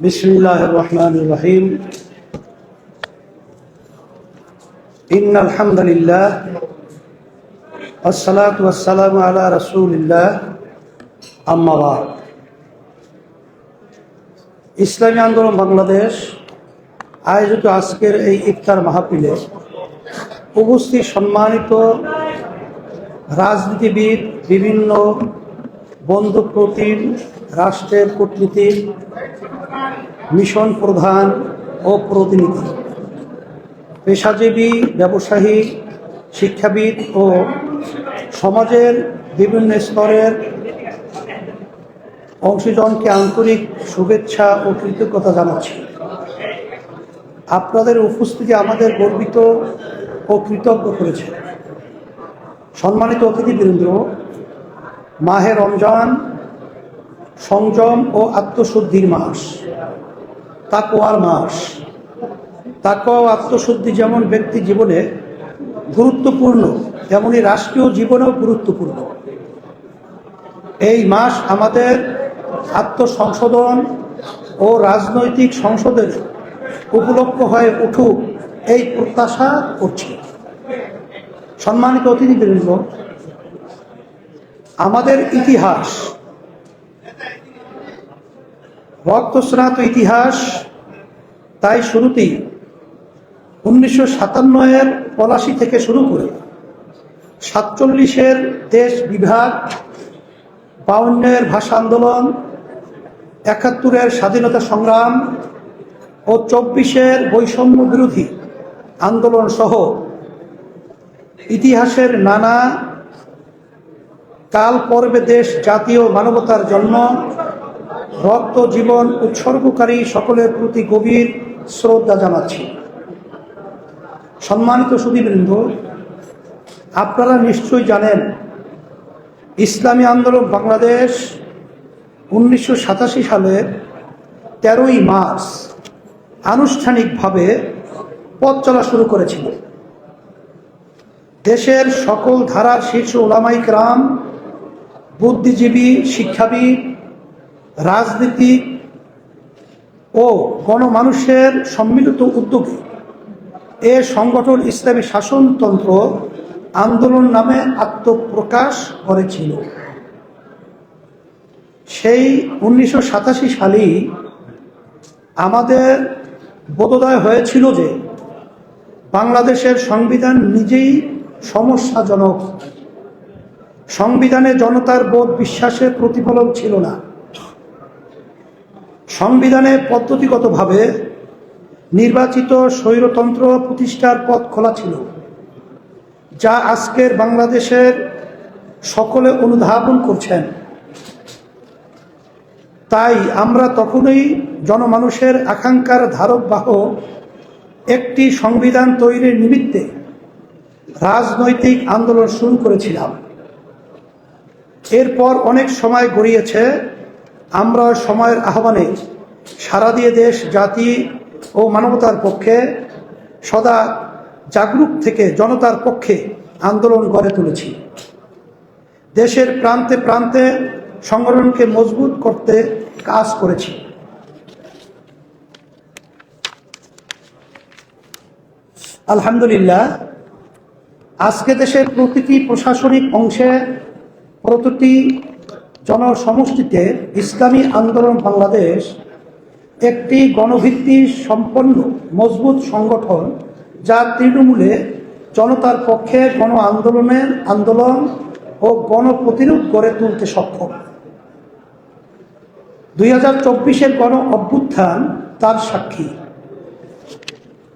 بسم الله الرحمن الرحيم إن الحمد لله والصلاة والسلام على رسول الله أما بعد ইসলামী আন্দোলন বাংলাদেশ আয়োজিত আজকের এই ইফতার মাহফিলে উপস্থিত সম্মানিত রাজনীতিবিদ বিভিন্ন বন্ধু প্রতিম রাষ্ট্রের কূটনীতিক মিশন প্রধান ও প্রতিনিধি। পেশাজীবী, ব্যবসায়ী, শিক্ষাবিদ ও সমাজের বিভিন্ন স্তরের অংশজনকে আন্তরিক শুভেচ্ছা ও কৃতজ্ঞতা জানাচ্ছি। আপনাদের উপস্থিতি আমাদের গর্বিত ও কৃতজ্ঞ করেছে। সম্মানিত অতিথিবৃন্দ, মাহে রমজান, সংযম ও আত্মশুদ্ধির মাস। তাকোয়ার মাস। তাকোয়া আত্মশুদ্ধি যেমন ব্যক্তি জীবনে গুরুত্বপূর্ণ, তেমনি রাষ্ট্রীয় জীবনেও গুরুত্বপূর্ণ। এই মাস আমাদের আত্মসংশোধন ও রাজনৈতিক সংসদের উপলক্ষ হয়ে উঠুক এই প্রত্যাশা করছি। সম্মানিত অতিথিবৃন্দ, আমাদের ইতিহাস, রক্তস্নাত ইতিহাস তাই শুরুতেই উনিশশো সাতান্নয়ের পলাশি থেকে শুরু করে সাতচল্লিশের দেশ বিভাগ বাউন্নের ভাষা আন্দোলন, একাত্তরের স্বাধীনতা সংগ্রাম ও চব্বিশের বৈষম্য বিরোধী আন্দোলন সহ ইতিহাসের নানা কাল পর্বে দেশ জাতীয় মানবতার জন্য রক্ত জীবন উৎসর্গকারী সকলের প্রতি গভীর শ্রদ্ধা জানাচ্ছি। সম্মানিত সুদীবৃন্দ আপনারা নিশ্চয়ই জানেন, ইসলামী আন্দোলন বাংলাদেশ উনিশশো সালের তেরোই মার্চ আনুষ্ঠানিকভাবে পথ চলা শুরু করেছিল। দেশের সকল ধারার শীর্ষ ওলামাই গ্রাম বুদ্ধিজীবী, শিক্ষাবিদ, রাজনীতিক ও গণমানুষের সম্মিলিত উদ্যোগে। এ সংগঠন ইসলামী শাসনতন্ত্র আন্দোলন নামে আত্মপ্রকাশ করেছিল। সেই উনিশশো সালেই আমাদের বোধোদয় হয়েছিল যে বাংলাদেশের সংবিধান নিজেই সমস্যাজনক। সংবিধানে জনতার বোধ বিশ্বাসের প্রতিফলন ছিল না। সংবিধানে পদ্ধতিগতভাবে নির্বাচিত স্বৈরতন্ত্র প্রতিষ্ঠার পথ খোলা ছিল, যা আজকের বাংলাদেশের সকলে অনুধাবন করছেন। তাই আমরা তখনই জনমানুষের আকাঙ্ক্ষার ধারক বাহক একটি সংবিধান তৈরির নিমিত্তে রাজনৈতিক আন্দোলন শুরু করেছিলাম। এরপর অনেক সময় গড়িয়েছে আমরা সময়ের আহ্বানে সারা দিয়ে দেশ, জাতি ও মানবতার পক্ষে সদা জাগরুক থেকে জনতার পক্ষে আন্দোলন গড়ে তুলেছি। দেশের প্রান্তে প্রান্তে সংগঠনকে মজবুত করতে কাজ করেছি। আলহামদুলিল্লাহ, আজকে দেশের প্রতিটি প্রশাসনিক অংশে প্রতিটি জনসমষ্টিতে ইসলামী আন্দোলন বাংলাদেশ একটি গণভিত্তি সম্পন্ন, মজবুত সংগঠন যা তৃণমূলে জনতার পক্ষে গণ আন্দোলনের আন্দোলন ও গণপ্রতিরোধ গড়ে তুলতে সক্ষম। দুই হাজার চব্বিশের গণ অভ্যুত্থান তার সাক্ষী।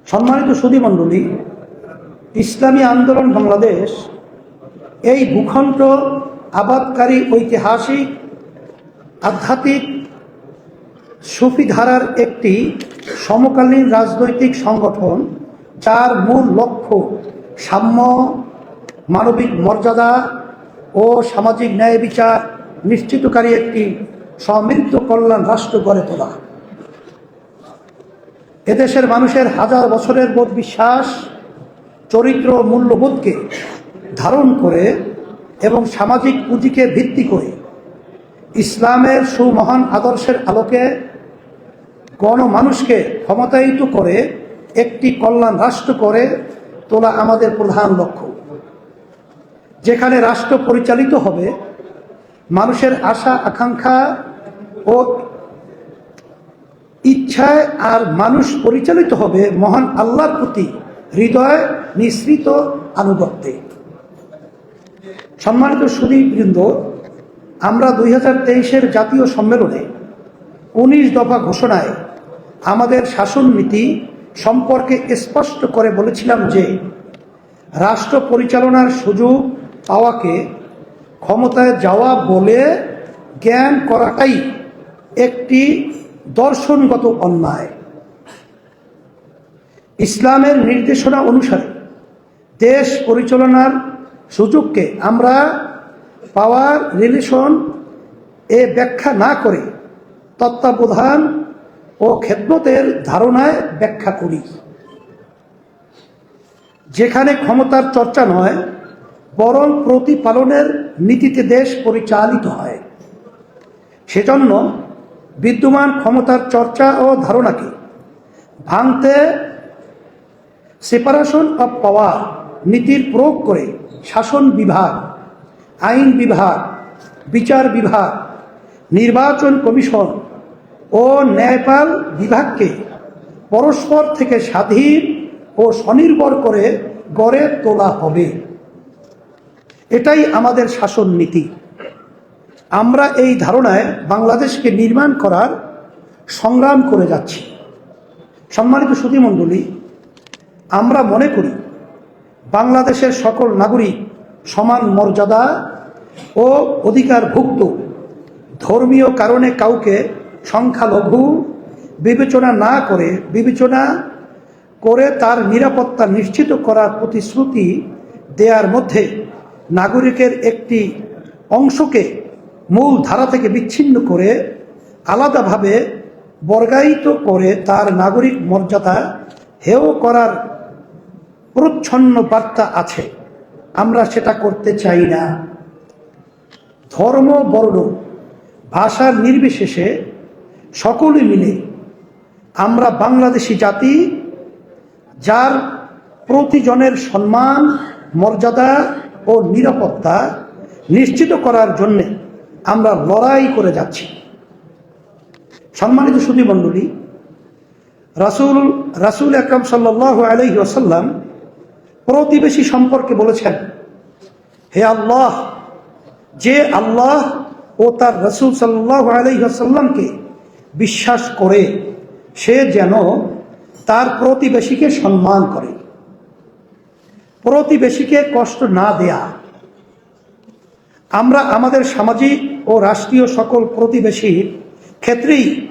সম্মানিত সুদীমণ্ডলী ইসলামী আন্দোলন বাংলাদেশ এই ভূখণ্ড আবাদকারী ঐতিহাসিক, আধ্যাত্মিক সুফি ধারার একটি সমকালীন রাজনৈতিক সংগঠন, যার মূল লক্ষ্য সাম্য, মানবিক মর্যাদা ও সামাজিক ন্যায় বিচার নিশ্চিতকারী একটি সমৃদ্ধ কল্যাণ রাষ্ট্র গড়ে তোলা। এদেশের মানুষের হাজার বছরের বোধ বিশ্বাস, চরিত্র মূল্যবোধকে ধারণ করে এবং সামাজিক পুঁজিকে ভিত্তি করে ইসলামের সুমহান আদর্শের আলোকে গণমানুষকে ক্ষমতায়িত করে একটি কল্যাণ রাষ্ট্র করে তোলা আমাদের প্রধান লক্ষ্য। যেখানে রাষ্ট্র পরিচালিত হবে, মানুষের আশা, আকাঙ্ক্ষা ও ইচ্ছায় আর মানুষ পরিচালিত হবে মহান আল্লাহর প্রতি হৃদয় নিঃসৃত আনুগত্যে। সম্মানিত সুদীবৃন্দ আমরা দুই হাজার তেইশের জাতীয় সম্মেলনে উনিশ দফা ঘোষণায় আমাদের শাসন নীতি সম্পর্কে স্পষ্ট করে বলেছিলাম যে, রাষ্ট্র পরিচালনার সুযোগ পাওয়াকে ক্ষমতায় যাওয়া বলে জ্ঞান করাটাই একটি দর্শনগত অন্যায়। ইসলামের নির্দেশনা অনুসারে দেশ পরিচালনার সুযোগকে আমরা পাওয়ার রিলেশন এ ব্যাখ্যা না করে তত্ত্বাবধান ও খেদমতের ধারণায় ব্যাখ্যা করি। যেখানে ক্ষমতার চর্চা নয়, বরং প্রতিপালনের নীতিতে দেশ পরিচালিত হয়। সেজন্য বিদ্যমান ক্ষমতার চর্চা ও ধারণাকে ভাঙতে সেপারেশন অফ পাওয়ার নীতির প্রয়োগ করে শাসন বিভাগ, আইন বিভাগ, বিচার বিভাগ, নির্বাচন কমিশন ও ন্যায়পাল বিভাগকে পরস্পর থেকে স্বাধীন ও স্বনির্ভর করে গড়ে তোলা হবে। এটাই আমাদের শাসন নীতি। আমরা এই ধারণায় বাংলাদেশকে নির্মাণ করার সংগ্রাম করে যাচ্ছি। সম্মানিত সুধীমণ্ডলী আমরা মনে করি বাংলাদেশের সকল নাগরিক সমান মর্যাদা ও অধিকারভুক্ত। ধর্মীয় কারণে কাউকে সংখ্যালঘু বিবেচনা না করে, বিবেচনা করে তার নিরাপত্তা নিশ্চিত করার প্রতিশ্রুতি দেওয়ার মধ্যে নাগরিকের একটি অংশকে মূল ধারা থেকে বিচ্ছিন্ন করে আলাদাভাবে বর্গায়িত করে তার নাগরিক মর্যাদা হেয় করার প্রচ্ছন্ন বার্তা আছে। আমরা সেটা করতে চাই না। ধর্ম, বর্ণ ভাষার নির্বিশেষে সকলে মিলে আমরা বাংলাদেশি জাতি, যার প্রতিজনের সম্মান, মর্যাদা ও নিরাপত্তা নিশ্চিত করার জন্যে আমরা লড়াই করে যাচ্ছি। সম্মানিত সুধী মণ্ডলী রাসুল রাসুল আকরম সাল্লাহ আলহি আসাল্লাম প্রতিবেশী সম্পর্কে বলেছেন, হে আল্লাহ, যে আল্লাহ ও তার রসুল সাল্লাহ আলহিহাসাল্লামকে বিশ্বাস করে, সে যেন তার প্রতিবেশীকে সম্মান করে। প্রতিবেশীকে কষ্ট না দেয়া। আমরা আমাদের সামাজিক ও রাষ্ট্রীয় সকল প্রতিবেশীর ক্ষেত্রেই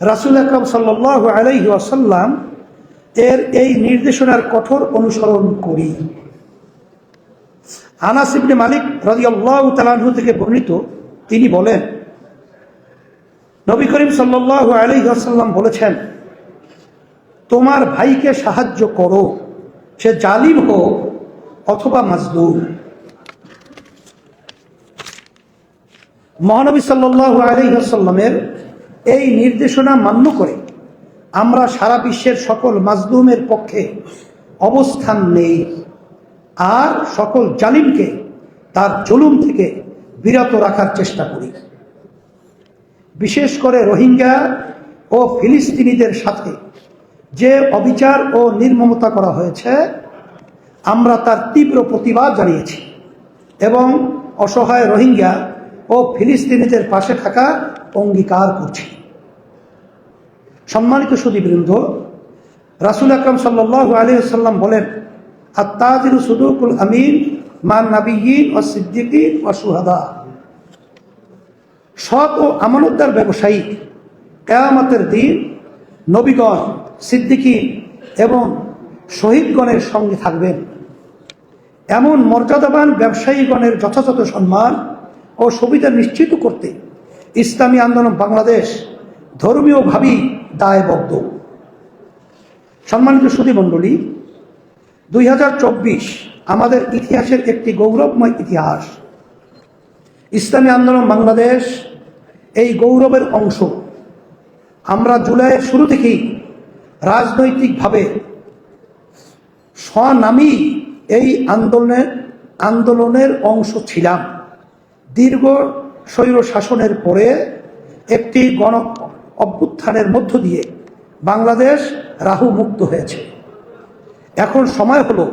রাসুল আকরম সাল্লাহ আলহি আসাল্লাম এর এই নির্দেশনার কঠোর অনুসরণ করি। আনাস ইবনে মালিক তাআলাহু থেকে বর্ণিত, তিনি বলেন, নবী করিম আলাইহি বলেছেন, তোমার ভাইকে সাহায্য করো, সে জালিম হোক অথবা মাজলুম। মহানবী সাল্লাল্লাহু আলাইহি ওয়াসাল্লামের এই নির্দেশনা মান্য করে আমরা সারা বিশ্বের সকল মাজলুমের পক্ষে অবস্থান নেই। আর সকল জালিমকে তার জুলুম থেকে বিরত রাখার চেষ্টা করি। বিশেষ করে রোহিঙ্গা ও ফিলিস্তিনিদের সাথে যে অবিচার ও নির্মমতা করা হয়েছে, আমরা তার তীব্র প্রতিবাদ জানিয়েছি এবং অসহায় রোহিঙ্গা ও ফিলিস্তিনিদের পাশে থাকা অঙ্গীকার করছি। সম্মানিত সুদীবৃন্দ রাসুল আকরম সাল্লাহ আলী সাল্লাম বলেন আত্মাজির সুদুকুল আমিন মান নাবিয়িন ও সিদ্দিকিন ও সুহাদা সৎ ও আমানতদার ব্যবসায়ী কেয়ামতের দিন নবীগণ সিদ্দিকি এবং শহীদগণের সঙ্গে থাকবেন। এমন মর্যাদাবান ব্যবসায়ীগণের যথাযথ সম্মান ও সুবিধা নিশ্চিত করতে ইসলামী আন্দোলন বাংলাদেশ ধর্মীয়ভাবেই দায়বদ্ধ। সম্মানিত সুদী মণ্ডলী দুই আমাদের ইতিহাসের একটি গৌরবময় ইতিহাস। ইসলামী আন্দোলন বাংলাদেশ, এই গৌরবের অংশ। আমরা জুলাইয়ের শুরু থেকেই রাজনৈতিকভাবে স্বনামী এই আন্দোলনের আন্দোলনের অংশ ছিলাম। দীর্ঘ স্বৈর শাসনের পরে একটি গণ অভ্যুত্থানের মধ্য দিয়ে বাংলাদেশ রাহু মুক্ত হয়েছে। এখন সময় হলো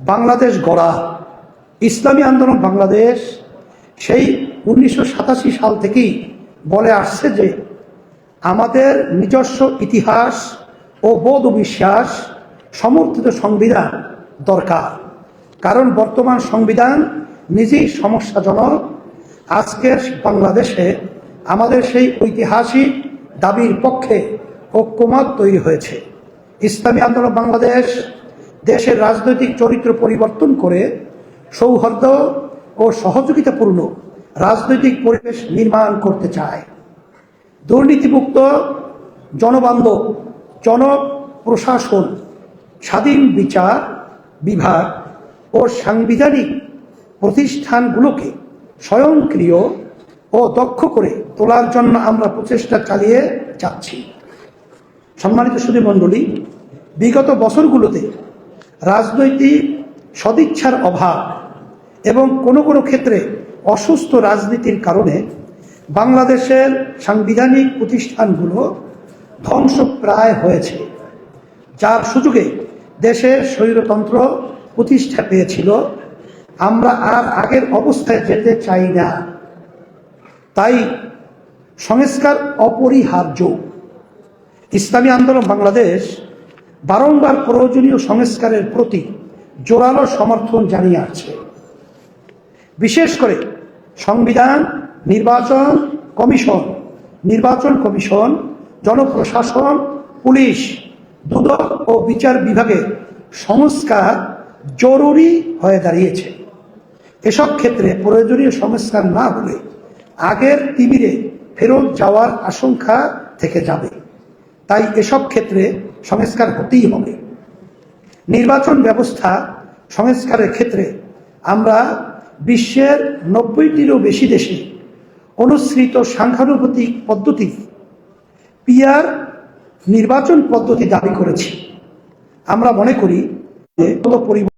বাংলাদেশ গড়া। ইসলামী আন্দোলন বাংলাদেশ সেই উনিশশো সাতাশি সাল থেকেই বলে আসছে যে আমাদের নিজস্ব ইতিহাস ও বোধ বিশ্বাস সমর্থিত সংবিধান দরকার। কারণ বর্তমান সংবিধান নিজেই সমস্যাজনক। আজকের বাংলাদেশে আমাদের সেই ঐতিহাসিক দাবির পক্ষে ঐক্যমত তৈরি হয়েছে। ইসলামী আন্দোলন বাংলাদেশ দেশের রাজনৈতিক চরিত্র পরিবর্তন করে সৌহার্দ্য ও সহযোগিতাপূর্ণ রাজনৈতিক পরিবেশ নির্মাণ করতে চায়। দুর্নীতিমুক্ত জনবান্ধব, জনপ্রশাসন, স্বাধীন বিচার বিভাগ ও সাংবিধানিক প্রতিষ্ঠানগুলোকে স্বয়ংক্রিয় ও দক্ষ করে তোলার জন্য আমরা প্রচেষ্টা চালিয়ে যাচ্ছি। সম্মানিত সুধী মণ্ডলী, বিগত বছরগুলোতে রাজনৈতিক সদিচ্ছার অভাব এবং কোনো কোনো ক্ষেত্রে অসুস্থ রাজনীতির কারণে বাংলাদেশের সাংবিধানিক প্রতিষ্ঠানগুলো ধ্বংসপ্রায় হয়েছে, যার সুযোগে দেশের স্বৈরতন্ত্র প্রতিষ্ঠা পেয়েছিল। আমরা আর আগের অবস্থায় যেতে চাই না। তাই সংস্কার অপরিহার্য। ইসলামী আন্দোলন বাংলাদেশ বারংবার প্রয়োজনীয় সংস্কারের প্রতি জোরালো সমর্থন জানিয়ে আছে বিশেষ করে সংবিধান, নির্বাচন কমিশন নির্বাচন কমিশন, জনপ্রশাসন, পুলিশ, দুদক ও বিচার বিভাগে সংস্কার জরুরি হয়ে দাঁড়িয়েছে। এসব ক্ষেত্রে প্রয়োজনীয় সংস্কার না হলে আগের তিমিরে ফেরত যাওয়ার আশঙ্কা থেকে যাবে। তাই এসব ক্ষেত্রে সংস্কার হতেই হবে। নির্বাচন ব্যবস্থা সংস্কারের ক্ষেত্রে আমরা বিশ্বের নব্বইটিরও বেশি দেশে অনুসৃত সাংখ্যানুভূতিক পদ্ধতি পিয়ার নির্বাচন পদ্ধতি দাবি করেছি। আমরা মনে করি যে পরিবর্তন